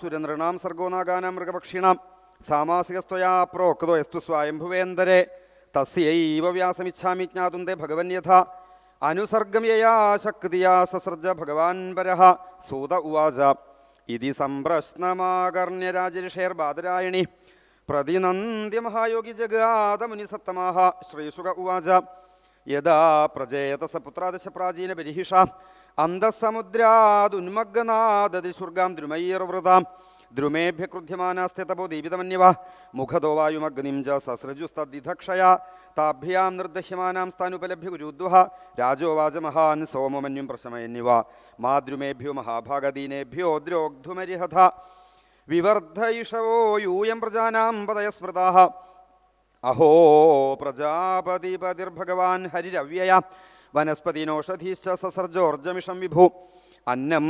സുരനൃണാം സർഗോ മൃഗപക്ഷിണാം. സാമാസികസ്ത്വയാ പ്രോക്തോ യസ്തു സ്വയംഭുവേന്ദരെ. തസ്യൈവ വ്യാസമിച്ഛാമി ജ്ഞാതും തേ ഭഗവൻ യഥ. അനുസർഗം യയാ ശക്തിയാ സസൃജ ഭഗവാൻ പരഹ സൂത ഉവാച. ഇതി സംപ്രശ്നമാകർണ്യരാജരിഷേർബാദരായണി പ്രതിനന്ദ്യ മഹായോഗി ജഗാതമുനിസത്തമാഹ ശ്രീശുക ഉവാച. യഥാ പ്രജേതസ പുത്രാദശ പ്രാചീന ബരിഹിഷ. അന്തസമുദ്രാദുന്മഗ്നാദതി സ്വർഗാം ദ്രുമയ്യർവൃതാം ദ്രുമേഭ്യ ക്രുധ്യമാനാസ്തെ തപോ ദീപിതമന്യവ മുഖതോ വായുമഗ്നിം ച സസൃജുസ്തദ്ധിധക്ഷയാ താഭ്യാം നിർദ്ദഹ്യമാനാം സ്ഥാനുപലഭ്യ ഗുരുദ്വഹ. രാജോവാച മഹാൻ സോമമന്യും പ്രശമയന്യവ. മാദ്രുമേഭ്യോ മഹാഭാഗദീനേഭ്യോ ദ്രോഗ്ധുമരിഹഥ വിവർദ്ധയിഷവോ യൂയം പ്രജാനാം പതയ സ്മൃതാഃ അഹോ പ്രജാപതിപതിർഭഗവാൻ ഹരിരവ്യയ. വനസ്പതിനോഷധീശ്ച സസർജോർജമിഷം വിഭു. അന്നം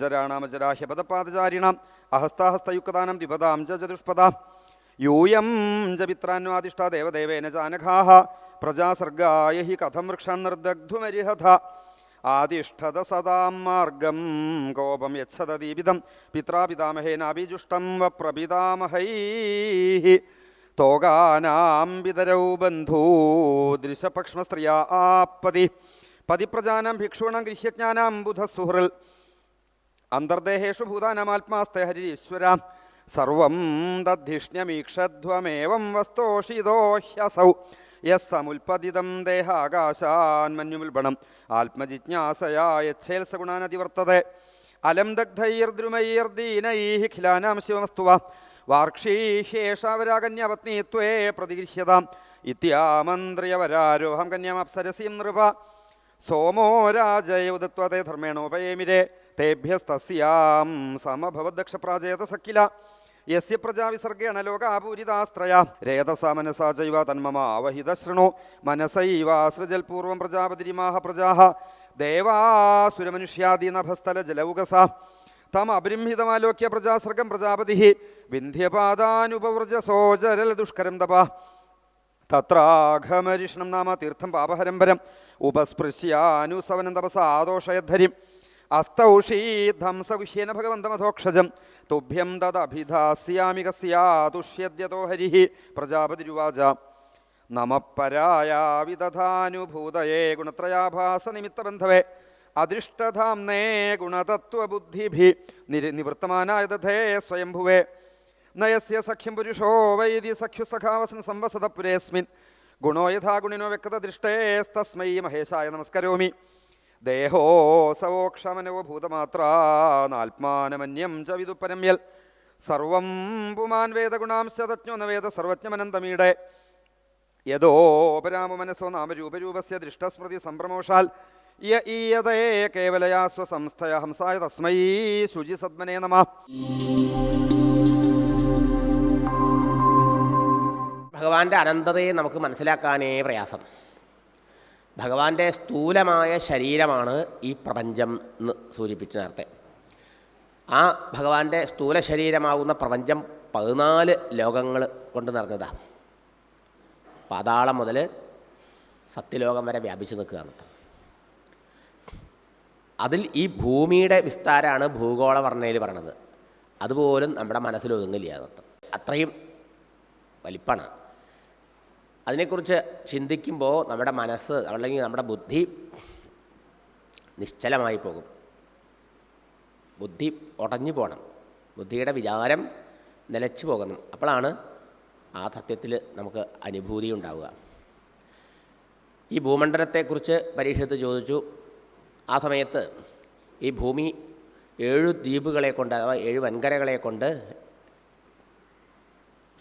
ചരാണാമചരാഹ്യപദപാദചാരിണാം അഹസ്താഹസ്തയുക്താനം ദ്വിപദാം ച ചതുഷ്പദ. യൂയം ച പിത്രാന്വാദിഷ്ടാ ദേവദേവേന ജാനഘാഹ പ്രജാസർഗായ ഹി കഥം വൃക്ഷം നിർദഗ്ധുമരിഹഥ. ആദിഷ്ഠത സദാം മാർഗം കോപം യച്ഛത യച്ഛതദീപിതം പിത്രാപിതാമഹേനാഭിജുഷ്ടം വപ്രപിതാമഹൈ. തോകാനാം പിതരൗ ബന്ധൂ ദൃശപക്ഷ്മസ്ത്രിയാ ആപ്പതി. പതിപ്രജാനാം ഭിക്ഷൂണം ഗൃഹ്യജ്ഞാനാം ബുധസുഹൃൽ. അന്തർദേഹേഷു ഭൂതാനാമാത്മാസ്തെ ഹരിരീശ്വര. സർവം തദ്ധിഷ്ണ്യമീക്ഷധ്വമേവം വസ്തോഷിതോ ഹ്യസൗ. യസ് സമുൽപതിതം ദേഹാകാശാന്മന്യുമുൽബണം ആത്മജിജ്ഞാസയാ യച്ഛേത്സഗുണാനതിവർത്തതെ അലം ദഗ്ധൈർദ്രുമൈർദീനൈः ഖിലാനാം ശിവമസ്തുവ. വാർക്ഷീഹ്യേഷാവരാകന്യപത്നീത്വേ പ്രതിഗൃഹ്യത. ഇത്യാമന്ത്രിയവരാരോഹം കന്യാമപ്സരസീം നൃപ. സോമോ രാജയുദത്വത്തെ ധർമ്മേണോപയേമിരെ. തേഭ്യസ്തസ്യാം സമഭവദക്ഷപ്രാജയത സക്കില യസ്യ പ്രജാവിസർഗേണ ലോകാപൂരിതാശ്രയ. രേതസ മനസാ ചൈവ തന്മമ ആവഹിത ശൃണു മനസൈവാസൃജൽ പൂർവം പ്രജാപതിരിമാഹ പ്രജാഹ. ദേവാസുരമനുഷ്യാദീനഭസ്ഥല ജലൗകസ തം അപരിംഹിതമാലോക്യ പ്രജാസർഗം പ്രജാപതി വിന്ധ്യപാദാനുപവ്രജസോചരൽ ദുഷ്കരം തപ. തത്രാഘമരിഷണം നാമ തീർത്ഥം പാപഹരംബരം. ഉപസ്പൃശ്യാനുസവനം തപസ ആദോഷയദ്ധരിം അസ്തൗഷീധംസഗുഹ്യേന ഭഗവന്തമധോക്ഷജം. തുഭ്യം തദഭിധാസ്യാമി കസ്യാതുഷ്യദ്യതോ ഹരി. പ്രജാപതിരുവാച. നമപരായാവിതഥാനുഭൂതയേ ഗുണത്രയാഭാസ നിമിത്തബന്ധവേ അദൃഷ്ടധാംനേ ഗുണതത്വബുദ്ധിഭി നിര നിവൃത്തമാനായ തഥേ സ്വയംഭുവേ. നയസ്യ സഖ്യം പുരുഷോ വൈദി സഖ്യുസഖാവസൻ സംവസത പുരേസ്മിൻ. ഗുണോ യഥാ ഗുണിനോ വ്യക്തത ദൃഷ്ടേസ്തസ്മൈ മഹേശായ നമസ്കരോമി. ദേഹോ ഭൂതമാത്രാ നാത്മാനമന്യം ച വിദുപരമ്യൽ സർവം പുമാൻ വേദഗുണാംശ തജ്ഞോ ന വേദ സർവജ്ഞമനന്തമീടെ. യഥോപരാമ മനസ്സോ നാമരൂപരൂപസ്യ ദൃഷ്ടസ്മൃതി സംഭ്രമോഷാൽ യ ഈയതേ കേവലയാ സ്വസംസ്ഥയ ഹംസായ തസ്മൈ ശുചി സദ്മനേ നമ. ഭഗവാന്റെ അനന്തതയെ നമുക്ക് മനസ്സിലാക്കാനേ പ്രയാസം. ഭഗവാന്റെ സ്ഥൂലമായ ശരീരമാണ് ഈ പ്രപഞ്ചം എന്ന് സൂചിപ്പിച്ചു നേരത്തെ. ആ ഭഗവാന്റെ സ്ഥൂല ശരീരമാകുന്ന പ്രപഞ്ചം പതിനാല് ലോകങ്ങൾ കൊണ്ട് നിറഞ്ഞതാണ് പാതാളം മുതൽ സത്യലോകം വരെ വ്യാപിച്ചു നിൽക്കുകയാണ്. അതിൽ ഈ ഭൂമിയുടെ വിസ്താരമാണ് ഭൂഗോള വർണയിൽ പറയണത്. അതുപോലും നമ്മുടെ മനസ്സിൽ ഒതുങ്ങില്ല അതൊക്കെ. അത്രയും വലിപ്പാണ് അതിനെക്കുറിച്ച് ചിന്തിക്കുമ്പോൾ നമ്മുടെ മനസ്സ് അല്ലെങ്കിൽ നമ്മുടെ ബുദ്ധി നിശ്ചലമായി പോകും. ബുദ്ധി ഉടഞ്ഞു പോകണം. ബുദ്ധിയുടെ വിചാരം നിലച്ചു പോകണം. അപ്പോഴാണ് ആ സത്യത്തിൽ നമുക്ക് അനുഭൂതി ഉണ്ടാവുക. ഈ ഭൂമണ്ഡലത്തെക്കുറിച്ച് പരീക്ഷത്ത് ചോദിച്ചു. ആ സമയത്ത് ഈ ഭൂമി ഏഴു ദ്വീപുകളെ കൊണ്ട് അഥവാ ഏഴ് വൻകരകളെ കൊണ്ട്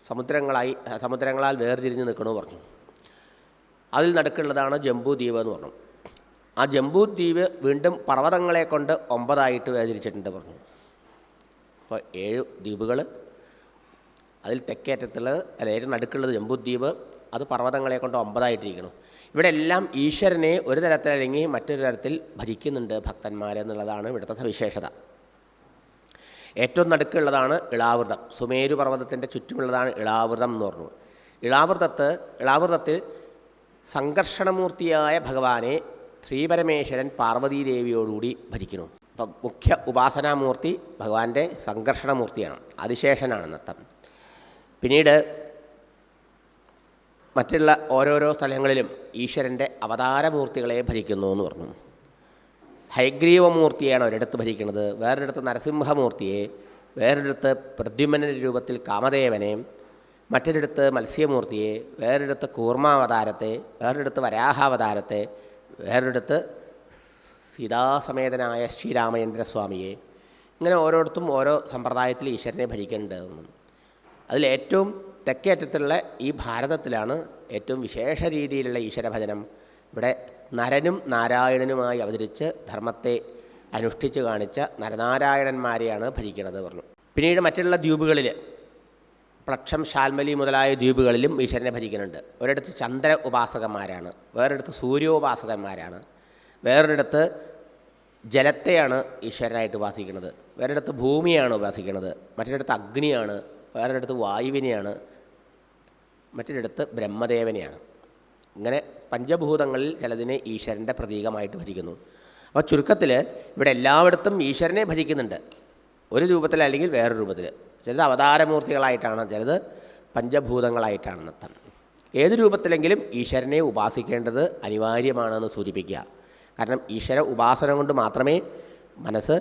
സമുദ്രങ്ങളായി സമുദ്രങ്ങളാൽ വേർതിരിഞ്ഞ് നിൽക്കണമെന്ന് പറഞ്ഞു. അതിൽ നടുക്കുള്ളതാണ് ജംബൂ എന്ന് പറഞ്ഞു. ആ ജംബൂ വീണ്ടും പർവതങ്ങളെ കൊണ്ട് ഒമ്പതായിട്ട് വേർതിരിച്ചിട്ടുണ്ട് പറഞ്ഞു. അപ്പോൾ ഏഴ് ദ്വീപുകൾ അതിൽ തെക്കേറ്റത്തുള്ളത് അല്ല ഏറ്റവും നടുക്കുള്ളത് ജംബുദ്വീപ് അത് പർവതങ്ങളെ കൊണ്ട് ഒമ്പതായിട്ടിരിക്കണം ഇവിടെ എല്ലാം ഈശ്വരനെ ഒരു തരത്തിലല്ലെങ്കിൽ മറ്റൊരു തരത്തിൽ ഭജിക്കുന്നുണ്ട് ഭക്തന്മാരെന്നുള്ളതാണ് ഇവിടുത്തെ സവിശേഷത. ഏറ്റവും നടുക്കുള്ളതാണ് ഇളാവൃതം. സുമേരു പർവതത്തിന്റെ ചുറ്റുമുള്ളതാണ് ഇളാവൃതം എന്ന് പറഞ്ഞു. ഇളാവൃതത്ത് ഇളാവൃതത്തിൽ സംഘർഷണമൂർത്തിയായ ഭഗവാനെ ശ്രീപരമേശ്വരൻ പാർവതീദേവിയോടുകൂടി ഭജിക്കുന്നു. അപ്പം മുഖ്യ ഉപാസനാമൂർത്തി ഭഗവാന്റെ സംഘർഷണമൂർത്തിയാണ്. അതിശേഷനാണ് നൃത്തം. പിന്നീട് മറ്റുള്ള ഓരോരോ സ്ഥലങ്ങളിലും ഈശ്വരന്റെ അവതാരമൂർത്തികളെ ഭരിക്കുന്നു എന്ന് പറഞ്ഞു. ഹൈഗ്രീവമൂർത്തിയാണ് ഒരിടത്ത് ഭരിക്കുന്നത്. വേറൊരിടത്ത് നരസിംഹമൂർത്തിയെ വേറൊരിടത്ത് പ്രദ്യുമനന്റെ രൂപത്തിൽ കാമദേവനെ മറ്റൊരിടത്ത് മത്സ്യമൂർത്തിയെ വേറൊരിടത്ത് കൂർമാവതാരത്തെ വേറൊരിടത്ത് വരാഹാവതാരത്തെ വേറൊരിടത്ത് സീതാസമേതനായ ശ്രീരാമചന്ദ്രസ്വാമിയെ. ഇങ്ങനെ ഓരോരുത്തും ഓരോ സമ്പ്രദായത്തിൽ ഈശ്വരനെ ഭരിക്കേണ്ടതെന്നും അതിലേറ്റവും തെക്കേറ്റത്തിലുള്ള ഈ ഭാരതത്തിലാണ് ഏറ്റവും വിശേഷ രീതിയിലുള്ള ഈശ്വരഭജനം ഇവിടെ നരനും നാരായണനുമായി അവതരിച്ച് ധർമ്മത്തെ അനുഷ്ഠിച്ച് കാണിച്ച നരനാരായണന്മാരെയാണ് ഭരിക്കുന്നത് പറഞ്ഞു. പിന്നീട് മറ്റുള്ള ദ്വീപുകളിൽ പ്ലക്ഷം ശാൽമലി മുതലായ ദ്വീപുകളിലും ഈശ്വരനെ ഭരിക്കുന്നുണ്ട്. ഒരിടത്ത് ചന്ദ്ര ഉപാസകന്മാരാണ് വേറൊരിടത്ത് സൂര്യോപാസകന്മാരാണ് വേറൊരിടത്ത് ജലത്തെയാണ് ഈശ്വരനായിട്ട് ഉപാസിക്കുന്നത് വേറൊരിടത്ത് ഭൂമിയാണ് ഉപാസിക്കുന്നത് മറ്റൊരിടത്ത് അഗ്നിയാണ് വേറൊരിടത്ത് വായുവിനെയാണ് മറ്റൊരിടത്ത് ബ്രഹ്മദേവനെയാണ്. ഇങ്ങനെ പഞ്ചഭൂതങ്ങളിൽ ചിലതിനെ ഈശ്വരന്റെ പ്രതീകമായിട്ട് ഭരിക്കുന്നു. അപ്പോൾ ചുരുക്കത്തിൽ ഇവിടെ എല്ലായിടത്തും ഈശ്വരനെ ഭജിക്കുന്നുണ്ട് ഒരു രൂപത്തിൽ അല്ലെങ്കിൽ വേറൊരു രൂപത്തിൽ ചിലത് അവതാരമൂർത്തികളായിട്ടാണ് ചിലത് പഞ്ചഭൂതങ്ങളായിട്ടാണ് അർത്ഥം ഏത് രൂപത്തിലെങ്കിലും ഈശ്വരനെ ഉപാസിക്കേണ്ടത് അനിവാര്യമാണെന്ന് സൂചിപ്പിക്കുക. കാരണം ഈശ്വര ഉപാസന കൊണ്ട് മാത്രമേ മനസ്സ്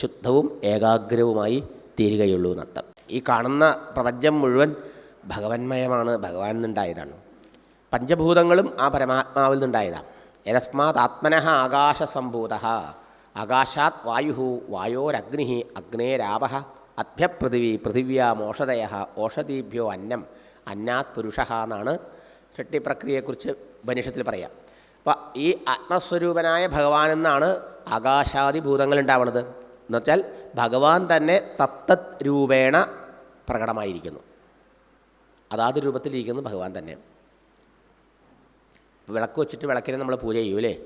ശുദ്ധവും ഏകാഗ്രവുമായി തീരുകയുള്ളൂ എന്നർത്ഥം ഈ കാണുന്ന പ്രപഞ്ചം മുഴുവൻ ഭഗവന്മയമാണ് ഭഗവാൻ നിന്നുണ്ടായതാണ് പഞ്ചഭൂതങ്ങളും ആ പരമാത്മാവിൽ നിന്നുണ്ടായതാണ് യസ്മാത് ആത്മനഃ ആകാശസംഭൂത. ആകാശാത് വായു വായോരഗ്നി അഗ്നേരാവ അഭ്യപൃഥിവി പൃഥിവ്യാമോഷധയ ഓഷധീഭ്യോ അന്നം. അന്നാത് പുരുഷ എന്നാണ് ഷട്ടിപ്രക്രിയയെക്കുറിച്ച് ഉപനിഷത്തിൽ പറയാം. അപ്പോൾ ഈ ആത്മസ്വരൂപനായ ഭഗവാൻ എന്നാണ് ആകാശാദി ഭൂതങ്ങൾ ഉണ്ടാവുന്നത് എന്നുവെച്ചാൽ ഭഗവാൻ തന്നെ തത്തത് രൂപേണ പ്രകടമായിരിക്കുന്നു. അതാത് രൂപത്തിലിരിക്കുന്നത് ഭഗവാൻ തന്നെ. വിളക്ക് വെച്ചിട്ട് വിളക്കിനെ നമ്മൾ പൂജ ചെയ്യൂലേ?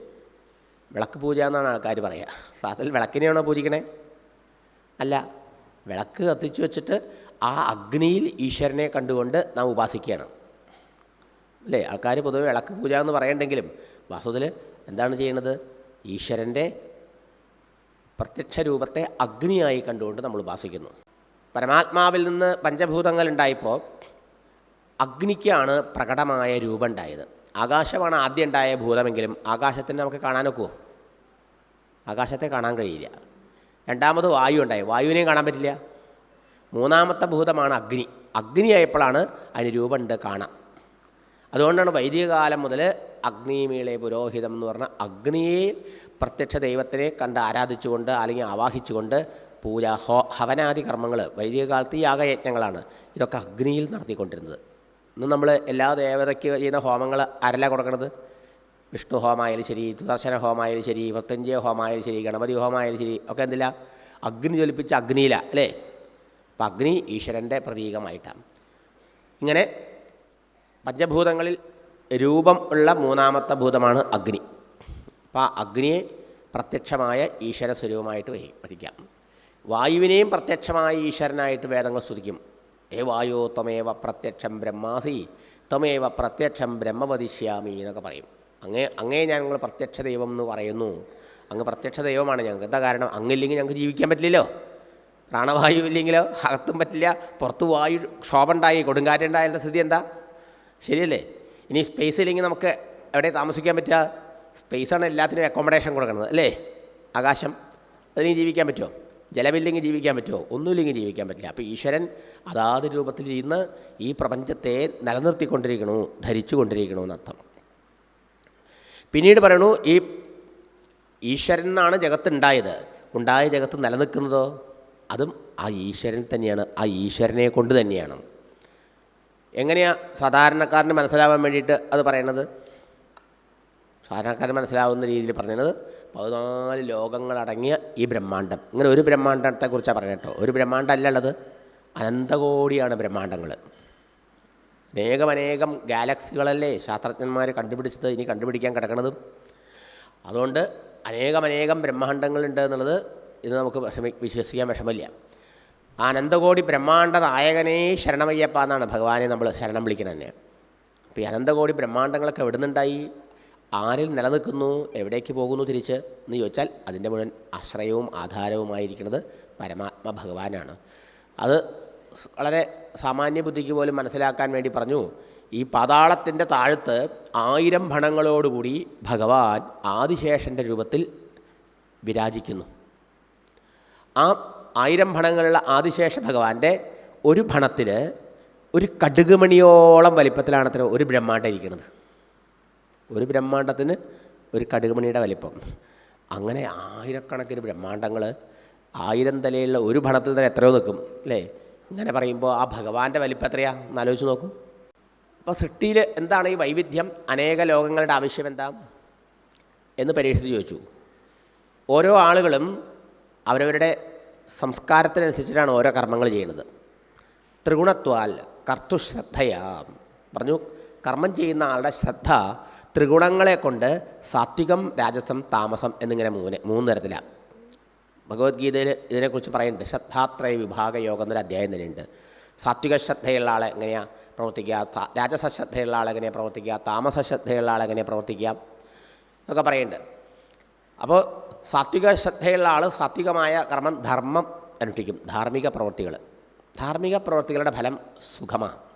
വിളക്ക് പൂജ എന്നാണ് ആൾക്കാർ പറയുക സാധത്തിൽ വിളക്കിനെയാണോ പൂജിക്കണേ? അല്ല വിളക്ക് കത്തിച്ചു വെച്ചിട്ട് ആ അഗ്നിയിൽ ഈശ്വരനെ കണ്ടുകൊണ്ട് നാം ഉപാസിക്കുകയാണ്. അല്ലേ? ആൾക്കാർ പൊതുവെ വിളക്ക് പൂജ എന്ന് പറയണ്ടെങ്കിലും വാസ്തുവിൽ എന്താണ് ചെയ്യുന്നത് ഈശ്വരന്റെ പ്രത്യക്ഷ രൂപത്തെ അഗ്നിയായി കണ്ടുകൊണ്ട് നമ്മൾ ഉപാസിക്കുന്നു. പരമാത്മാവിൽ നിന്ന് പഞ്ചഭൂതങ്ങൾ ഉണ്ടായപ്പോൾ അഗ്നിക്കാണ് പ്രകടമായ രൂപം ഉണ്ടായത് ആകാശമാണ് ആദ്യം ഉണ്ടായ ഭൂതമെങ്കിലും ആകാശത്തിന് നമുക്ക് കാണാനൊക്കുമോ ആകാശത്തെ കാണാൻ കഴിയില്ല. രണ്ടാമത് വായു ഉണ്ടായി. വായുവിനെയും കാണാൻ പറ്റില്ല. മൂന്നാമത്തെ ഭൂതമാണ് അഗ്നി. അഗ്നിയായപ്പോഴാണ് അതിന് രൂപമുണ്ട് കാണാം. അതുകൊണ്ടാണ് വൈദികകാലം മുതൽ അഗ്നിമീളെ പുരോഹിതം എന്ന് പറഞ്ഞ അഗ്നിയെ പ്രത്യക്ഷ ദൈവത്തിനെ കണ്ട് ആരാധിച്ചുകൊണ്ട് അല്ലെങ്കിൽ ആവാഹിച്ചുകൊണ്ട് പൂജ ഹോ ഹവനാദി കർമ്മങ്ങൾ വൈദികകാലത്ത് യാഗയജ്ഞങ്ങളാണ് ഇതൊക്കെ അഗ്നിയിൽ നടത്തിക്കൊണ്ടിരുന്നത്. ഇന്ന് നമ്മൾ എല്ലാ ദേവതയ്ക്ക് ചെയ്യുന്ന ഹോമങ്ങൾ ആരല്ല കൊടുക്കണത്? വിഷ്ണു ഹോമായാലും ശരി സുദർശന ഹോമായാലും ശരി മൃത്യുഞ്ജയ ഹോമായാലും ശരി ഗണപതി ഹോമായാലും ശരി ഒക്കെ എന്തില്ല? അഗ്നി ജ്വലിപ്പിച്ച അഗ്നിയില അല്ലേ? അപ്പം അഗ്നി ഈശ്വരന്റെ പ്രതീകമായിട്ടാണ്. ഇങ്ങനെ പഞ്ചഭൂതങ്ങളിൽ രൂപം ഉള്ള മൂന്നാമത്തെ ഭൂതമാണ് അഗ്നി. അപ്പോൾ ആ അഗ്നിയെ പ്രത്യക്ഷമായ ഈശ്വര സ്വരൂപമായിട്ട് വഹി- വഹിക്കാം വായുവിനെയും പ്രത്യക്ഷമായ ഈശ്വരനായിട്ട് വേദങ്ങൾ സ്തുതിക്കും. ഏ വായോ ത്വമേവ പ്രത്യക്ഷം ബ്രഹ്മാസി തമേവ പ്രത്യക്ഷം ബ്രഹ്മവദിഷ്യാമി എന്നൊക്കെ പറയും. അങ്ങേ അങ്ങേ ഞങ്ങൾ പ്രത്യക്ഷ ദൈവം എന്ന് പറയുന്നു. അങ്ങ് പ്രത്യക്ഷ ദൈവമാണ് ഞങ്ങൾക്ക്. എന്താ കാരണം? അങ്ങില്ലെങ്കിൽ ഞങ്ങൾക്ക് ജീവിക്കാൻ പറ്റില്ലല്ലോ. പ്രാണവായു ഇല്ലെങ്കിലോ? അകത്തും പറ്റില്ല. പുറത്ത് വായു ക്ഷോഭമുണ്ടായി കൊടുങ്കാറ്റുണ്ടായാലത്തെ സ്ഥിതി എന്താ? ശരിയല്ലേ? ഇനി സ്പേസ് ഇല്ലെങ്കിൽ നമുക്ക് എവിടെ താമസിക്കാൻ പറ്റുക? സ്പേസാണ് എല്ലാത്തിനും അക്കോമഡേഷൻ കൊടുക്കുന്നത് അല്ലേ? ആകാശം അതിന് ജീവിക്കാൻ പറ്റുമോ? ജലമില്ലെങ്കിൽ ജീവിക്കാൻ പറ്റുമോ? ഒന്നുമില്ലെങ്കിൽ ജീവിക്കാൻ പറ്റില്ല. അപ്പോൾ ഈശ്വരൻ അതാത് രൂപത്തിൽ ഇന്ന് ഈ പ്രപഞ്ചത്തെ നിലനിർത്തിക്കൊണ്ടിരിക്കണു ധരിച്ചു കൊണ്ടിരിക്കണു എന്നർത്ഥം. പിന്നീട് പറയണു ഈ ഈശ്വരൻ എന്നാണ് ജഗത്ത് ഉണ്ടായത് ഉണ്ടായ ജഗത്ത് നിലനിൽക്കുന്നതോ അതും ആ ഈശ്വരൻ തന്നെയാണ് ആ ഈശ്വരനെ കൊണ്ട് തന്നെയാണ്. എങ്ങനെയാണ് സാധാരണക്കാരന് മനസ്സിലാവാൻ വേണ്ടിയിട്ട് അത് പറയണത്? സാധാരണക്കാരന് മനസ്സിലാവുന്ന രീതിയിൽ പറഞ്ഞത് പതിനാല് ലോകങ്ങളടങ്ങിയ ഈ ബ്രഹ്മാണ്ടം. ഇങ്ങനെ ഒരു ബ്രഹ്മാണ്ടത്തെക്കുറിച്ചാണ് പറയുന്നത് കേട്ടോ. ഒരു ബ്രഹ്മാണ്ടം അല്ല ഉള്ളത്. അനന്തകോടിയാണ് ബ്രഹ്മാണ്ടങ്ങൾ അനേകമനേകം അനേകം ഗാലക്സികളല്ലേ ശാസ്ത്രജ്ഞന്മാർ കണ്ടുപിടിച്ചത് ഇനി കണ്ടുപിടിക്കാൻ കിടക്കണതും. അതുകൊണ്ട് അനേകമനേകം അനേകം ബ്രഹ്മാണ്ടങ്ങളുണ്ട് എന്നുള്ളത് ഇത് നമുക്ക് വിഷമി വിശ്വസിക്കാൻ വിഷമില്ല അനന്തകോടി ബ്രഹ്മാണ്ട നായകനേ ശരണമയ്യപ്പ എന്നാണ് ഭഗവാനെ നമ്മൾ ശരണം വിളിക്കണതന്നെ തന്നെ അപ്പോൾ ഈ അനന്തകോടി ബ്രഹ്മാണ്ടങ്ങളൊക്കെ എവിടെ നിന്നുണ്ടായി ആരിൽ നിലനിൽക്കുന്നു എവിടേക്ക് പോകുന്നു തിരിച്ച് എന്ന് ചോദിച്ചാൽ അതിന്റെ മുഴുവൻ ആശ്രയവും ആധാരവുമായിരിക്കുന്നത് പരമാത്മ ഭഗവാനാണ്. അത് വളരെ സാമാന്യ ബുദ്ധിക്ക് പോലും മനസ്സിലാക്കാൻ വേണ്ടി പറഞ്ഞു ഈ പാതാളത്തിന്റെ താഴത്ത് ആയിരം ഭണങ്ങളോടുകൂടി ഭഗവാൻ ആദിശേഷന്റെ രൂപത്തിൽ വിരാജിക്കുന്നു. ആ ആയിരം ഭണങ്ങളുള്ള ആദിശേഷ ഭഗവാന്റെ ഒരു ഭണത്തിൽ ഒരു കടുകുമണിയോളം വലിപ്പത്തിലാണ് അത്ര ഒരു ബ്രഹ്മാണ്ടം ഇരിക്കുന്നത്. ഒരു ബ്രഹ്മാണ്ടത്തിന് ഒരു കടുകുമണിയുടെ വലിപ്പം. അങ്ങനെ ആയിരക്കണക്കിന് ബ്രഹ്മാണ്ടങ്ങൾ ആയിരം തലയുള്ള ഒരു ഭണത്തിൽ തന്നെ എത്രയോ നിൽക്കും അല്ലേ? ഇങ്ങനെ പറയുമ്പോൾ ആ ഭഗവാന്റെ വലിപ്പം എത്രയാ? എന്നാലോചിച്ച് നോക്കൂ. അപ്പോൾ സൃഷ്ടിയിൽ എന്താണ് ഈ വൈവിധ്യം? അനേക ലോകങ്ങളുടെ ആവശ്യം എന്താ? എന്ന് പരീക്ഷിച്ച് ചോദിച്ചു. ഓരോ ആളുകളും അവരവരുടെ സംസ്കാരത്തിനനുസരിച്ചിട്ടാണ് ഓരോ കർമ്മങ്ങൾ ചെയ്യുന്നത്. ത്രിഗുണത്വാൽ കർത്തുശ്രദ്ധയാ. പറഞ്ഞു കർമ്മം ചെയ്യുന്ന ആളുടെ ശ്രദ്ധ ത്രിഗുണങ്ങളെ കൊണ്ട് സാത്വികം രാജസം താമസം എന്നിങ്ങനെ മൂന്ന് മൂന്ന് തരത്തിലാണ് ഭഗവത്ഗീതയിൽ ഇതിനെക്കുറിച്ച് പറയുന്നുണ്ട്. ശ്രദ്ധാത്രയ വിഭാഗ യോഗം എന്നൊരു അധ്യായം തന്നെയുണ്ട്. സാത്വിക ശ്രദ്ധയുള്ള ആളെ എങ്ങനെയാണ് പ്രവർത്തിക്കുക? രാജസ ശ്രദ്ധയുള്ള ആളെ എങ്ങനെയാണ് പ്രവർത്തിക്കുക? താമസ ശ്രദ്ധയുള്ള ആളെ എങ്ങനെയാണ് പ്രവർത്തിക്കുക? എന്നൊക്കെ പറയുന്നുണ്ട്. അപ്പോൾ സാത്വിക ശ്രദ്ധയുള്ള ആൾ സാത്വികമായ കർമ്മം ധർമ്മം അനുഷ്ഠിക്കും. ധാർമ്മിക പ്രവൃത്തികൾ ധാർമ്മിക പ്രവൃത്തികളുടെ ഫലം സുഖമാണ്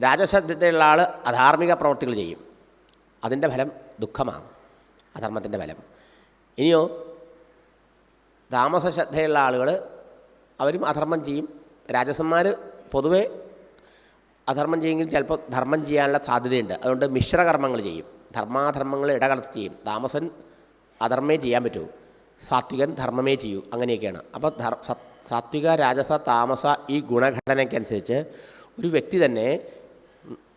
രാജശ്രദ്ധയുള്ള ആൾ അധാർമിക പ്രവൃത്തികൾ ചെയ്യും. അതിന്റെ ഫലം ദുഃഖമാണ് അധർമ്മത്തിന്റെ ഫലം. ഇനിയോ താമസ ശ്രദ്ധയുള്ള ആളുകൾ അവരും അധർമ്മം ചെയ്യും. രാജസന്മാർ പൊതുവെ അധർമ്മം ചെയ്യുമെങ്കിൽ ചിലപ്പോൾ ധർമ്മം ചെയ്യാനുള്ള സാധ്യതയുണ്ട്. അതുകൊണ്ട് മിശ്രകർമ്മങ്ങൾ ചെയ്യും. ധർമാധർമ്മങ്ങൾ ഇടകലർത്തി ചെയ്യും. താമസൻ അധർമ്മേ ചെയ്യാൻ പറ്റൂ. സാത്വികൻ ധർമ്മമേ ചെയ്യൂ. അങ്ങനെയൊക്കെയാണ്. അപ്പോൾ ധർ സാത്വിക രാജസ താമസ ഈ ഗുണഘടനയ്ക്കനുസരിച്ച് ഒരു വ്യക്തി തന്നെ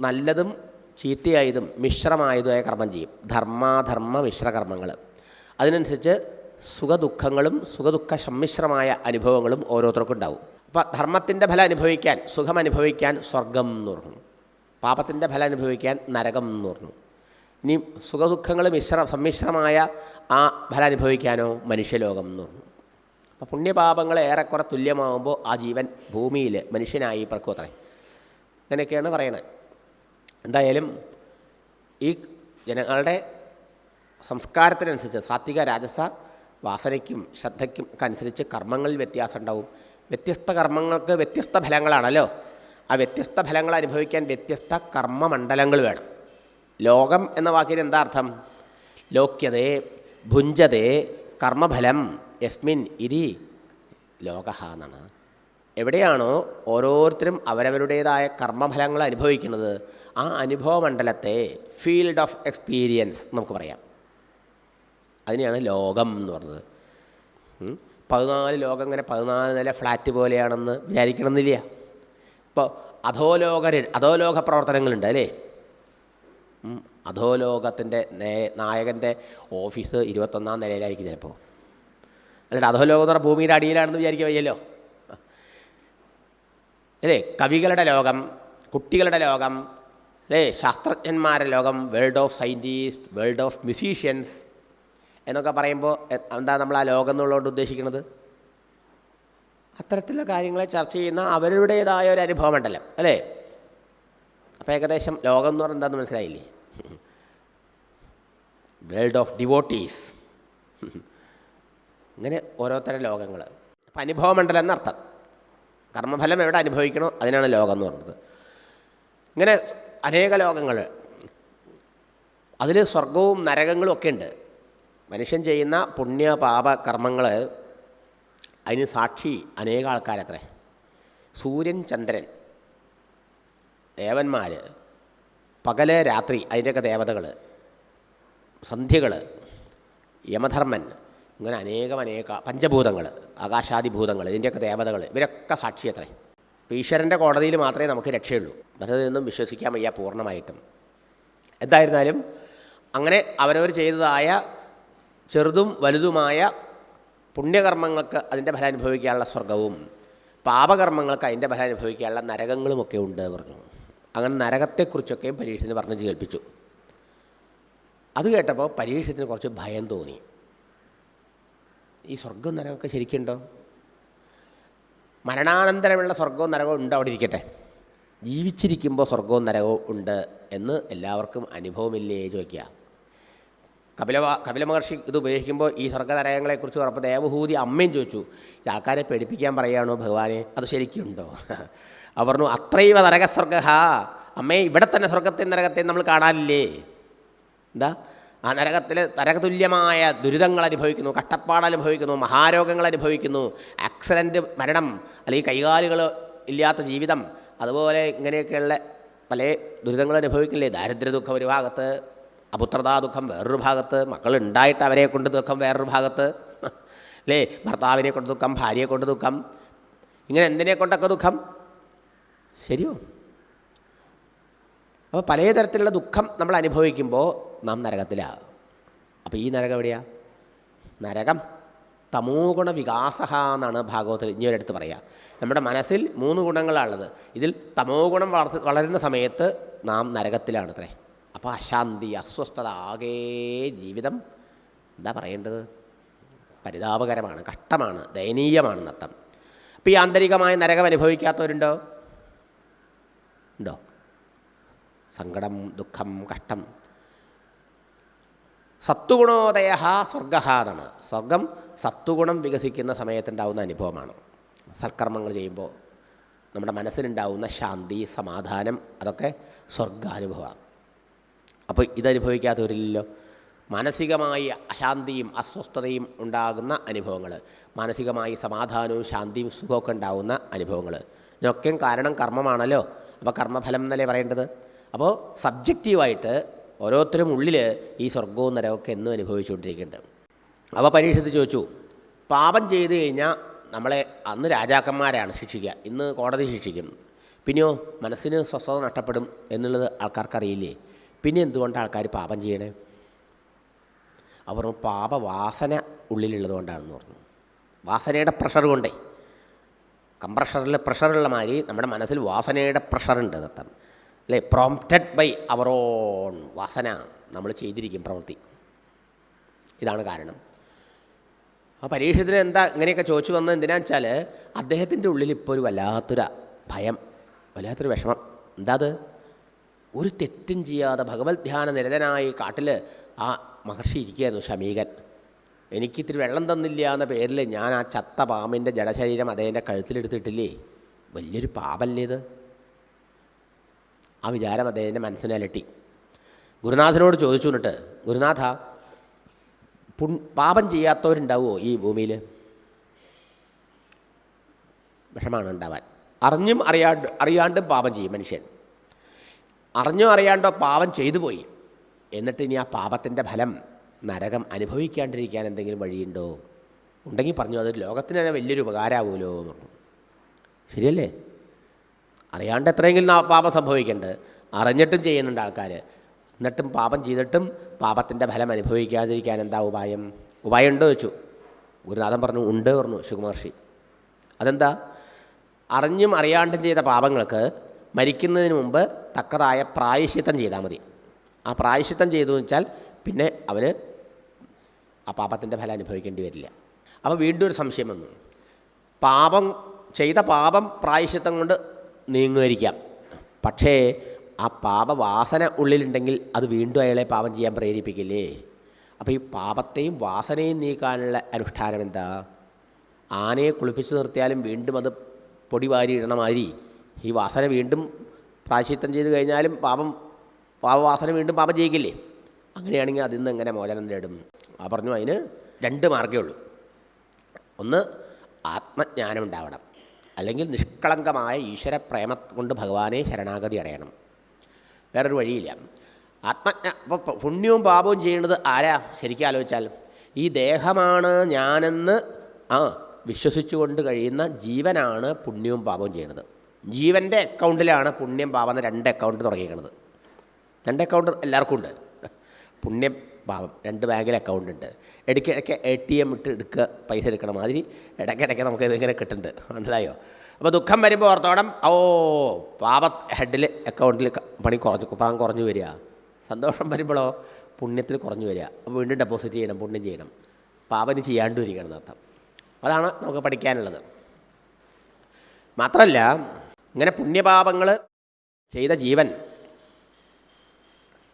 നല്ലതും ചീത്തയായതും മിശ്രമായതുമായ കർമ്മം ചെയ്യും. ധർമാധർമ്മ മിശ്രകർമ്മങ്ങൾ. അതിനനുസരിച്ച് സുഖദുഃഖങ്ങളും സുഖദുഃഖ സമ്മിശ്രമായ അനുഭവങ്ങളും ഓരോരുത്തർക്കും ഉണ്ടാവും അപ്പോൾ ധർമ്മത്തിന്റെ ഫലം അനുഭവിക്കാൻ സുഖം അനുഭവിക്കാൻ സ്വർഗം എന്ന് പറഞ്ഞു. പാപത്തിന്റെ ഫലം അനുഭവിക്കാൻ നരകം എന്ന് പറഞ്ഞു. ഇനി സുഖദുഃഖങ്ങൾ മിശ്ര സമ്മിശ്രമായ ആ ഫലം അനുഭവിക്കാനോ മനുഷ്യലോകം എന്ന് പറഞ്ഞു. അപ്പോൾ പുണ്യപാപങ്ങൾ ഏറെക്കുറെ തുല്യമാകുമ്പോൾ ആ ജീവൻ ഭൂമിയിൽ മനുഷ്യനായി പറക്കുമത്രേ അങ്ങനെയൊക്കെയാണ് പറയണത് എന്തായാലും ഈ ജനങ്ങളുടെ സംസ്കാരത്തിനനുസരിച്ച് സാത്വിക രാജസ വാസനയ്ക്കും ശ്രദ്ധയ്ക്കും ഒക്കെ അനുസരിച്ച് കർമ്മങ്ങളിൽ വ്യത്യാസം ഉണ്ടാവും. വ്യത്യസ്ത കർമ്മങ്ങൾക്ക് വ്യത്യസ്ത ഫലങ്ങളാണല്ലോ. ആ വ്യത്യസ്ത ഫലങ്ങൾ അനുഭവിക്കാൻ വ്യത്യസ്ത കർമ്മമണ്ഡലങ്ങൾ വേണം. ലോകം എന്ന വാക്കിന് എന്താ അർത്ഥം? ലോക്യതേ ഭുഞ്ചതേ കർമ്മഫലം യസ്മിൻ ഇതി ലോക എവിടെയാണോ ഓരോരുത്തരും അവരവരുടേതായ കർമ്മഫലങ്ങൾ അനുഭവിക്കുന്നത്. ആ അനുഭവമണ്ഡലത്തെ ഫീൽഡ് ഓഫ് എക്സ്പീരിയൻസ് നമുക്ക് പറയാം. അതിനെയാണ് ലോകം എന്ന് പറഞ്ഞത്. പതിനാല് ലോകം ഇങ്ങനെ പതിനാല് നില ഫ്ലാറ്റ് പോലെയാണെന്ന് വിചാരിക്കണമെന്നില്ല. ഇപ്പോൾ അധോലോക അധോലോക പ്രവർത്തനങ്ങളുണ്ട് അല്ലേ. അധോലോകത്തിന്റെ നേ നായകന്റെ ഓഫീസ് ഇരുപത്തൊന്നാം നിലയിലായിരിക്കും ചിലപ്പോൾ അല്ലാണ്ട് അധോലോകം എന്ന് പറഞ്ഞാൽ ഭൂമിയുടെ അടിയിലാണെന്ന് വിചാരിക്കാൻ വയ്യല്ലോ. അല്ലേ? കവികളുടെ ലോകം കുട്ടികളുടെ ലോകം അല്ലേ? ശാസ്ത്രജ്ഞന്മാരുടെ ലോകം world of scientist world of musicians എന്നൊക്കെ പറയുമ്പോൾ എന്താ നമ്മൾ ആ ലോകം എന്നുള്ളതുകൊണ്ട് ഉദ്ദേശിക്കുന്നത്? അത്തരത്തിലുള്ള കാര്യങ്ങളെ ചർച്ച ചെയ്യുന്ന അവരുടേതായ ഒരു അനുഭവമണ്ഡലം അല്ലേ? അപ്പോൾ ഏകദേശം ലോകം എന്ന് പറഞ്ഞാൽ എന്താണെന്ന് മനസ്സിലായില്ലേ? വേൾഡ് ഓഫ് ഡിവോട്ടീസ് ഇങ്ങനെ ഓരോരുത്തരം ലോകങ്ങൾ അപ്പം അനുഭവമണ്ഡലം എന്നർത്ഥം. കർമ്മഫലം എവിടെ അനുഭവിക്കണോ അതിനാണ് ലോകം എന്ന് പറയുന്നത് ഇങ്ങനെ അനേക ലോകങ്ങൾ അതിൽ സ്വർഗവും നരകങ്ങളും ഒക്കെ ഉണ്ട്. മനുഷ്യൻ ചെയ്യുന്ന പുണ്യ പാപ കർമ്മങ്ങൾ അതിന് സാക്ഷി അനേക ആൾക്കാരത്രേ. സൂര്യൻ ചന്ദ്രൻ ദേവന്മാർ പകൽ രാത്രി അതിന്റെയൊക്കെ ദേവതകൾ സന്ധ്യകൾ യമധർമ്മൻ ഇങ്ങനെ അനേകം അനേക പഞ്ചഭൂതങ്ങൾ ആകാശാദിഭൂതങ്ങൾ ഇതിന്റെയൊക്കെ ദേവതകൾ ഇവരൊക്കെ സാക്ഷിയത്രേ. അപ്പോൾ ഈശ്വരന്റെ കോടതിയിൽ മാത്രമേ നമുക്ക് രക്ഷയുള്ളൂ. മറ്റതൊന്നും വിശ്വസിക്കാൻ വയ്യ പൂർണമായിട്ടും. എന്തായിരുന്നാലും അങ്ങനെ അവരവർ ചെയ്തതായ ചെറുതും വലുതുമായ പുണ്യകർമ്മങ്ങൾക്ക് അതിന്റെ ഫലം അനുഭവിക്കാനുള്ള സ്വർഗവും പാപകർമ്മങ്ങൾക്ക് അതിന്റെ ഫലം അനുഭവിക്കാനുള്ള നരകങ്ങളുമൊക്കെ ഉണ്ട് പറഞ്ഞു. അങ്ങനെ നരകത്തെക്കുറിച്ചൊക്കെയും പരീക്ഷത്തിന് പറഞ്ഞ് കേൾപ്പിച്ചു. അത് കേട്ടപ്പോൾ പരീക്ഷത്തിന് കുറച്ച് ഭയം തോന്നി. ഈ സ്വർഗം നരകമൊക്കെ ശരിക്കുണ്ടോ? മരണാനന്തരമുള്ള സ്വർഗവും നരകവും ഉണ്ട് അവിടെ ഇരിക്കട്ടെ. ജീവിച്ചിരിക്കുമ്പോൾ സ്വർഗവും നരകവും ഉണ്ട് എന്ന് എല്ലാവർക്കും അനുഭവമില്ലേ ചോദിക്കുക. കപില കപില മഹർഷി ഇത് ഉപയോഗിക്കുമ്പോൾ ഈ സ്വർഗനരകങ്ങളെക്കുറിച്ച് പറഞ്ഞപ്പോൾ ദേവഭൂതി അമ്മയും ചോദിച്ചു ഈ ആൾക്കാരെ പേടിപ്പിക്കാൻ പറയുകയാണോ ഭഗവാനെ? അത് ശരിക്കുണ്ടോ അവർ പറഞ്ഞു അത്രയും നരകസ്വർഗ അമ്മേ ഇവിടെ തന്നെ സ്വർഗത്തെയും നരകത്തെയും നമ്മൾ കാണാനില്ലേ? എന്താ? ആ നരകത്തിൽ നരകതുല്യമായ ദുരിതങ്ങൾ അനുഭവിക്കുന്നു കഷ്ടപ്പാട് അനുഭവിക്കുന്നു മഹാരോഗങ്ങൾ അനുഭവിക്കുന്നു ആക്സിഡന്റ് മരണം അല്ലെങ്കിൽ കൈകാലുകൾ ഇല്ലാത്ത ജീവിതം അതുപോലെ ഇങ്ങനെയൊക്കെയുള്ള പല ദുരിതങ്ങൾ അനുഭവിക്കില്ലേ ദാരിദ്ര്യ ദുഃഖം ഒരു ഭാഗത്ത് അപുത്രതാ ദുഃഖം വേറൊരു ഭാഗത്ത് മക്കൾ ഉണ്ടായിട്ട് അവരെ കൊണ്ട് ദുഃഖം വേറൊരു ഭാഗത്ത് അല്ലേ? ഭർത്താവിനെ കൊണ്ട് ദുഃഖം ഭാര്യയെ കൊണ്ട് ദുഃഖം ഇങ്ങനെ എന്തിനെ കൊണ്ടൊക്കെ ദുഃഖം? ശരിയോ? അപ്പോൾ പല തരത്തിലുള്ള ദുഃഖം നമ്മൾ അനുഭവിക്കുമ്പോൾ നാം നരകത്തിലാണ് അപ്പോൾ ഈ നരകം എവിടെയാണ് നരകം തമോ ഗുണ വികാസ എന്നാണ് ഭാഗവത്തിൽ ഇനിയൊരിടത്ത് പറയുക നമ്മുടെ മനസ്സിൽ മൂന്ന് ഗുണങ്ങളാണുള്ളത് ഇതിൽ തമോ ഗുണം വളർത്ത് വളരുന്ന സമയത്ത് നാം നരകത്തിലാണ് അത്രേ അപ്പോൾ അശാന്തി അസ്വസ്ഥത ആകെ ജീവിതം. എന്താ പറയേണ്ടത്? പരിതാപകരമാണ് കഷ്ടമാണ് ദയനീയമാണ് നത്തം അപ്പോൾ ഈ ആന്തരികമായ നരകം അനുഭവിക്കാത്തവരുണ്ടോ? ഉണ്ടോ? സങ്കടം ദുഃഖം കഷ്ടം. സത്വഗുണോദയ സ്വർഗ എന്നാണ്. സ്വർഗം സത്വഗുണം വികസിക്കുന്ന സമയത്തുണ്ടാവുന്ന അനുഭവമാണ്. സൽക്കർമ്മങ്ങൾ ചെയ്യുമ്പോൾ നമ്മുടെ മനസ്സിനുണ്ടാവുന്ന ശാന്തി സമാധാനം അതൊക്കെ സ്വർഗാനുഭവമാണ്. അപ്പോൾ ഇതനുഭവിക്കാത്തവരില്ലല്ലോ. മാനസികമായി അശാന്തിയും അസ്വസ്ഥതയും ഉണ്ടാകുന്ന അനുഭവങ്ങൾ മാനസികമായി സമാധാനവും ശാന്തിയും സുഖമൊക്കെ ഉണ്ടാകുന്ന അനുഭവങ്ങൾ. ഇതിനൊക്കെയും കാരണം കർമ്മമാണല്ലോ. അപ്പോൾ കർമ്മഫലം എന്നല്ലേ പറയേണ്ടത്? അപ്പോൾ സബ്ജക്റ്റീവായിട്ട് ഓരോരുത്തരും ഉള്ളിൽ ഈ സ്വർഗവും നരകമൊക്കെ എന്നും അനുഭവിച്ചുകൊണ്ടിരിക്കുന്നുണ്ട്. അപ്പോൾ പരീക്ഷത്ത് ചോദിച്ചു പാപം ചെയ്തു കഴിഞ്ഞാൽ നമ്മളെ അന്ന് രാജാക്കന്മാരാണ് ശിക്ഷിക്കുക ഇന്ന് കോടതി ശിക്ഷിക്കും. പിന്നെയോ മനസ്സിന് സ്വസ്ഥത നഷ്ടപ്പെടും എന്നുള്ളത് ആൾക്കാർക്കറിയില്ലേ? പിന്നെ എന്തുകൊണ്ട് ആൾക്കാർ പാപം ചെയ്യണേ? അവർ പാപവാസന ഉള്ളിലുള്ളത് കൊണ്ടാണെന്ന് പറഞ്ഞു. വാസനയുടെ പ്രഷർ കൊണ്ടേ. കംപ്രഷറിൽ പ്രഷറുള്ള മാതിരി നമ്മുടെ മനസ്സിൽ വാസനയുടെ പ്രഷറുണ്ട് നൃത്തം അല്ലേ? പ്രോംപ്റ്റഡ് ബൈ അവർ ഓൺ വാസന നമ്മൾ ചെയ്തിരിക്കും പ്രവൃത്തി. ഇതാണ് കാരണം. ആ പരീക്ഷത്തിന് എന്താ ഇങ്ങനെയൊക്കെ ചോദിച്ചു വന്നത് എന്തിനാ വെച്ചാൽ അദ്ദേഹത്തിന്റെ ഉള്ളിൽ ഇപ്പോൾ ഒരു വല്ലാത്തൊരു ഭയം വല്ലാത്തൊരു വിഷമം. എന്താ അത്? ഒരു തെറ്റും ചെയ്യാതെ ഭഗവത് ധ്യാന നിരതനായി കാട്ടിൽ ആ മഹർഷി ഇരിക്കുകയായിരുന്നു ശമീകൻ. എനിക്കിത്തിരി വെള്ളം തന്നില്ല എന്ന പേരിൽ ഞാൻ ആ ചത്ത പാമ്പിന്റെ ജഡശരീരം അദ്ദേഹത്തിന്റെ കഴുത്തിലെടുത്തിട്ടില്ലേ? വലിയൊരു പാപല്ലേ ഇത്. ആ വിചാരം അദ്ദേഹത്തിന്റെ മനസ്സിനലട്ടി ഗുരുനാഥനോട് ചോദിച്ചു എന്നിട്ട് ഗുരുനാഥ പുൺ പാപം ചെയ്യാത്തവരുണ്ടാവുമോ ഈ ഭൂമിയിൽ വിഷമാണ് ഉണ്ടാവാൻ. അറിഞ്ഞും അറിയാണ്ട് അറിയാണ്ടും പാപം ചെയ്യും മനുഷ്യൻ. അറിഞ്ഞോ അറിയാണ്ടോ പാപം ചെയ്തു പോയി. എന്നിട്ട് ഇനി ആ പാപത്തിന്റെ ഫലം നരകം അനുഭവിക്കാണ്ടിരിക്കാൻ എന്തെങ്കിലും വഴിയുണ്ടോ? ഉണ്ടെങ്കിൽ പറഞ്ഞു അത് ലോകത്തിന് തന്നെ വലിയൊരു ഉപകാരമാവുമല്ലോ എന്ന് ശരിയല്ലേ? അറിയാണ്ട് എത്രയെങ്കിലും പാപം സംഭവിക്കേണ്ടത് അറിഞ്ഞിട്ടും ചെയ്യുന്നുണ്ട് ആൾക്കാർ എന്നിട്ടും പാപം ചെയ്തിട്ടും പാപത്തിന്റെ ഫലം അനുഭവിക്കാതിരിക്കാൻ എന്താ ഉപായം? ഉപായം ഉണ്ടോ ചോദിച്ചു. ഗുരുനാഥൻ പറഞ്ഞു ഉണ്ട് പറഞ്ഞു ശുകുമഹർഷി അതെന്താ? അറിഞ്ഞും അറിയാണ്ടും ചെയ്ത പാപങ്ങൾക്ക് മരിക്കുന്നതിന് മുമ്പ് തക്കതായ പ്രായശ്ചിത്തം ചെയ്താൽ മതി. ആ പ്രായശ്ചിത്തം ചെയ്തു വെച്ചാൽ പിന്നെ അവന് ആ പാപത്തിന്റെ ഫലം അനുഭവിക്കേണ്ടി വരില്ല. അപ്പോൾ വീണ്ടും ഒരു സംശയം വന്നു. പാപം ചെയ്ത പാപം പ്രായശ്ചിത്തം കൊണ്ട് നീങ്ങുമായിരിക്കാം. പക്ഷേ ആ പാപവാസന ഉള്ളിലുണ്ടെങ്കിൽ അത് വീണ്ടും അയാളെ പാപം ചെയ്യാൻ പ്രേരിപ്പിക്കില്ലേ? അപ്പോൾ ഈ പാപത്തെയും വാസനയും നീക്കാനുള്ള അനുഷ്ഠാനം എന്താ? ആനയെ കുളിപ്പിച്ച് നിർത്തിയാലും വീണ്ടും അത് പൊടി വാരി ഇടണ മാതിരി ഈ വാസന വീണ്ടും പ്രായശ്ചിത്തം ചെയ്ത് കഴിഞ്ഞാലും പാപം പാപവാസന വീണ്ടും പാപം ചെയ്യിക്കില്ലേ? അങ്ങനെയാണെങ്കിൽ അതിൽ നിന്ന് എങ്ങനെ മോചനം നേടും? ആ പറഞ്ഞു അതിന് രണ്ട് മാർഗമേ ഉള്ളൂ. ഒന്ന് ആത്മജ്ഞാനം ഉണ്ടാവണം. അല്ലെങ്കിൽ നിഷ്കളങ്കമായ ഈശ്വര പ്രേമ കൊണ്ട് ഭഗവാനെ ശരണാഗതി അടയണം. വേറൊരു വഴിയില്ല. ആത്മജ്ഞ അപ്പോൾ പുണ്യവും പാപവും ചെയ്യുന്നത് ആരാ? ശരിക്കും ആലോചിച്ചാൽ ഈ ദേഹമാണ് ഞാനെന്ന് ആ വിശ്വസിച്ചുകൊണ്ട് കഴിയുന്ന ജീവനാണ് പുണ്യവും പാപവും ചെയ്യുന്നത് ജീവന്റെ അക്കൗണ്ടിലാണ് പുണ്യം പാപം എന്ന രണ്ട് അക്കൗണ്ട് തുടങ്ങിയിരിക്കുന്നത് രണ്ട് അക്കൗണ്ട് എല്ലാവർക്കും ഉണ്ട്. പുണ്യം പാപം രണ്ട് ബാങ്കിൽ അക്കൗണ്ട് ഉണ്ട്. ഇടയ്ക്കിടയ്ക്ക് എ ടി എം ഇട്ട് എടുക്കുക പൈസ എടുക്കണ. മാതിരി ഇടയ്ക്കിടയ്ക്ക് നമുക്ക് ഇതിങ്ങനെ കിട്ടുന്നുണ്ട്. മനസ്സിലായോ? അപ്പോൾ ദുഃഖം വരുമ്പോൾ ഓർത്തോണം ഓ പാപ ഹെഡിൽ അക്കൗണ്ടിൽ പണി കുറഞ്ഞു പാവം കുറഞ്ഞു വരിക. സന്തോഷം വരുമ്പോഴോ? പുണ്യത്തിൽ കുറഞ്ഞു വരിക. അപ്പോൾ വീണ്ടും ഡെപ്പോസിറ്റ് ചെയ്യണം പുണ്യം ചെയ്യണം. പാപന് ചെയ്യാണ്ട് വരികയാണ് എന്നർത്ഥം അതാണ് നമുക്ക് പഠിക്കാനുള്ളത്. മാത്രമല്ല ഇങ്ങനെ പുണ്യപാപങ്ങൾ ചെയ്ത ജീവൻ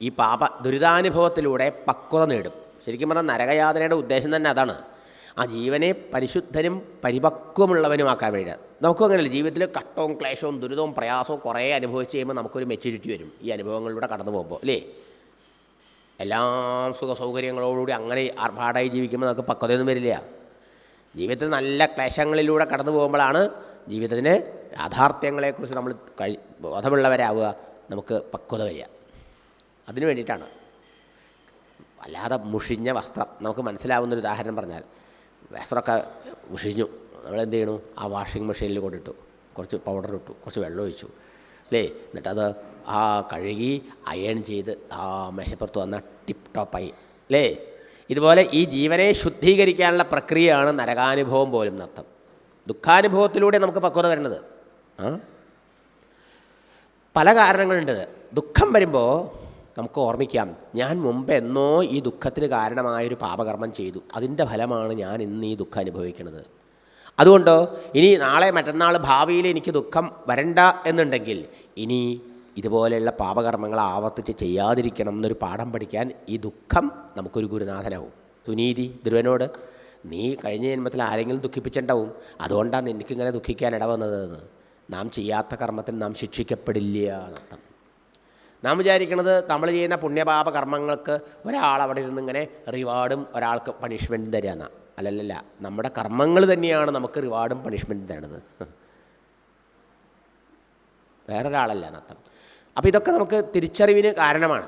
ഈ പാപ ദുരിതാനുഭവത്തിലൂടെ പക്വത നേടും. ശരിക്കും പറഞ്ഞാൽ നരകയാതനയുടെ ഉദ്ദേശം തന്നെ അതാണ്. ആ ജീവനെ പരിശുദ്ധനും പരിപക്വമുള്ളവനുമാക്കാൻ വേണ്ടി നമുക്കും അങ്ങനെയല്ല? ജീവിതത്തിൽ കഷ്ടവും ക്ലേശവും ദുരിതവും പ്രയാസവും കുറേ അനുഭവിച്ച് കഴിയുമ്പോൾ നമുക്കൊരു മെച്യൂരിറ്റി വരും. ഈ അനുഭവങ്ങളിലൂടെ കടന്നു പോകുമ്പോൾ അല്ലേ? എല്ലാ സുഖ സൗകര്യങ്ങളോടുകൂടി അങ്ങനെ ആർഭാടായി ജീവിക്കുമ്പോൾ നമുക്ക് പക്വതയൊന്നും വരില്ല. ജീവിതത്തിൽ നല്ല ക്ലേശങ്ങളിലൂടെ കടന്നു പോകുമ്പോഴാണ് ജീവിതത്തിന് യാഥാർത്ഥ്യങ്ങളെക്കുറിച്ച് നമ്മൾ കഴി ബോധമുള്ളവരാവുക. നമുക്ക് പക്വത വരിക. അതിനു വേണ്ടിയിട്ടാണ്. അല്ലാതെ മുഷിഞ്ഞ വസ്ത്രം. നമുക്ക് മനസ്സിലാവുന്നൊരു ഉദാഹരണം പറഞ്ഞാൽ വസ്ത്രമൊക്കെ മുഷിഞ്ഞു. നമ്മൾ എന്ത് ചെയ്യണു? ആ വാഷിംഗ് മെഷീനിൽ കൊണ്ടിട്ടു. കുറച്ച് പൗഡർ ഇട്ടു. കുറച്ച് വെള്ളം ഒഴിച്ചു. അല്ലേ? എന്നിട്ടത് ആ കഴുകി അയൺ ചെയ്ത് ആ മേശപ്പുറത്ത് വന്ന ടിപ്പ് ടോപ്പായി അല്ലേ? ഇതുപോലെ ഈ ജീവനെ ശുദ്ധീകരിക്കാനുള്ള പ്രക്രിയയാണ് നരകാനുഭവം പോലും നർത്ഥം ദുഃഖാനുഭവത്തിലൂടെ നമുക്ക് പക്വത വരേണ്ടത് പല കാരണങ്ങളുണ്ട്. ദുഃഖം വരുമ്പോൾ നമുക്ക് ഓർമ്മിക്കാം. ഞാൻ മുമ്പ് എന്നോ ഈ ദുഃഖത്തിന് കാരണമായൊരു പാപകർമ്മം ചെയ്തു. അതിന്റെ ഫലമാണ് ഞാൻ ഇന്ന് ഈ ദുഃഖം അനുഭവിക്കുന്നത്. അതുകൊണ്ട് ഇനി നാളെ മറ്റന്നാൾ ഭാവിയിൽ എനിക്ക് ദുഃഖം വരണ്ട എന്നുണ്ടെങ്കിൽ ഇനി ഇതുപോലെയുള്ള പാപകർമ്മങ്ങൾ ആവർത്തിച്ച് ചെയ്യാതിരിക്കണം എന്നൊരു പാഠം പഠിക്കാൻ ഈ ദുഃഖം നമുക്കൊരു ഗുരുനാഥനാവും. സുനീതി ധ്രുവനോട് നീ കഴിഞ്ഞ ജന്മത്തിൽ ആരെങ്കിലും ദുഃഖിപ്പിച്ചിട്ടുണ്ടാവും? അതുകൊണ്ടാണ് നിനക്കിങ്ങനെ ദുഃഖിക്കാൻ ഇടവന്നതെന്ന് നാം ചെയ്യാത്ത കർമ്മത്തിന് നാം ശിക്ഷിക്കപ്പെടില്ല എന്നർത്ഥം. നാം വിചാരിക്കുന്നത് നമ്മൾ ചെയ്യുന്ന പുണ്യപാപ കർമ്മങ്ങൾക്ക് ഒരാൾ അവിടെ ഇരുന്ന് ഇങ്ങനെ റിവാർഡും ഒരാൾക്ക് പണിഷ്മെന്റും തരാന്ന. അല്ലല്ലല്ല നമ്മുടെ കർമ്മങ്ങൾ തന്നെയാണ് നമുക്ക് റിവാർഡും പണിഷ്മെന്റും തരുന്നത്. വേറൊരാളല്ല എന്നർത്ഥം അപ്പോൾ ഇതൊക്കെ നമുക്ക് തിരിച്ചറിവിന് കാരണമാണ്.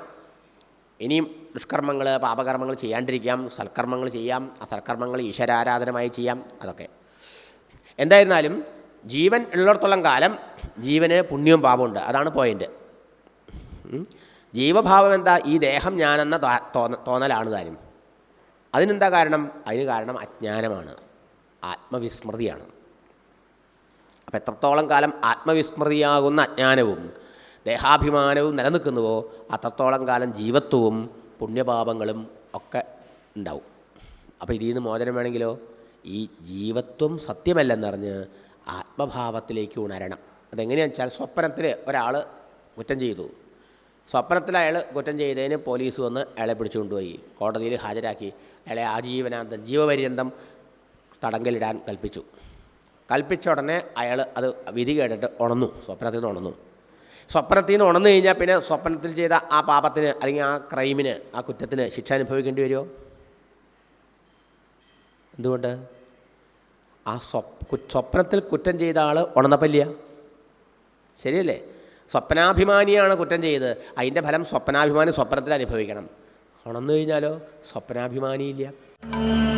ഇനിയും ദുഷ്കർമ്മങ്ങൾ പാപകർമ്മങ്ങൾ ചെയ്യാണ്ടിരിക്കാം സൽക്കർമ്മങ്ങൾ ചെയ്യാം ആ സൽക്കർമ്മങ്ങൾ ഈശ്വരാരാധനമായി ചെയ്യാം അതൊക്കെ. എന്തായിരുന്നാലും ജീവൻ ഉള്ളിടത്തോളം കാലം ജീവന് പുണ്യവും പാപമുണ്ട് അതാണ് പോയിന്റ് ഉം. ജീവഭാവം എന്താ? ഈ ദേഹം ഞാനെന്ന തോന്ന- തോന്ന- തോന്നലാണ് കാര്യം. അതിനെന്താ കാരണം? അതിന് കാരണം അജ്ഞാനമാണ്. ആത്മവിസ്മൃതിയാണ്. അപ്പം എത്രത്തോളം കാലം ആത്മവിസ്മൃതിയാകുന്ന അജ്ഞാനവും ദേഹാഭിമാനവും നിലനിൽക്കുന്നുവോ അത്രത്തോളം കാലം ജീവത്വവും പുണ്യപാപങ്ങളും ഒക്കെ ഉണ്ടാവും. അപ്പോൾ ഇതിൽ നിന്ന് മോചനം വേണമെങ്കിലോ? ഈ ജീവത്വം സത്യമല്ലെന്നറിഞ്ഞ് ആത്മഭാവത്തിലേക്ക് ഉണരണം. അതെങ്ങനെയാണെന്ന് വെച്ചാൽ സ്വപ്നത്തിൽ ഒരാൾ കുറ്റം ചെയ്തു. സ്വപ്നത്തിൽ അയാൾ കുറ്റം ചെയ്തതിന് പോലീസ് വന്ന് അയാളെ പിടിച്ചുകൊണ്ടുപോയി. കോടതിയിൽ ഹാജരാക്കി അയാളെ ആജീവനാന്തം ജീവപര്യന്തം തടങ്കലിടാൻ കൽപ്പിച്ചു. കൽപ്പിച്ച ഉടനെ അയാൾ അത് വിധി കേട്ടിട്ട് ഉണന്നു സ്വപ്നത്തിൽ നിന്ന് ഉണന്നു. സ്വപ്നത്തിൽ നിന്ന് ഉണന്നു കഴിഞ്ഞാൽ പിന്നെ സ്വപ്നത്തിൽ ചെയ്ത ആ പാപത്തിന് അല്ലെങ്കിൽ ആ ക്രൈമിന് ആ കുറ്റത്തിന് ശിക്ഷ അനുഭവിക്കേണ്ടി വരുമോ എന്തുകൊണ്ട്? ആ സ്വപ് സ്വപ്നത്തിൽ കുറ്റം ചെയ്ത ആൾ ഉണന്നപ്പല്ല ശരിയല്ലേ? സ്വപ്നാഭിമാനിയാണ് കുറ്റം ചെയ്ത്. അതിന്റെ ഫലം സ്വപ്നാഭിമാനി സ്വപ്നത്തിൽ അനുഭവിക്കണം. ഉണർന്നു കഴിഞ്ഞാലോ? സ്വപ്നാഭിമാനിയില്ല.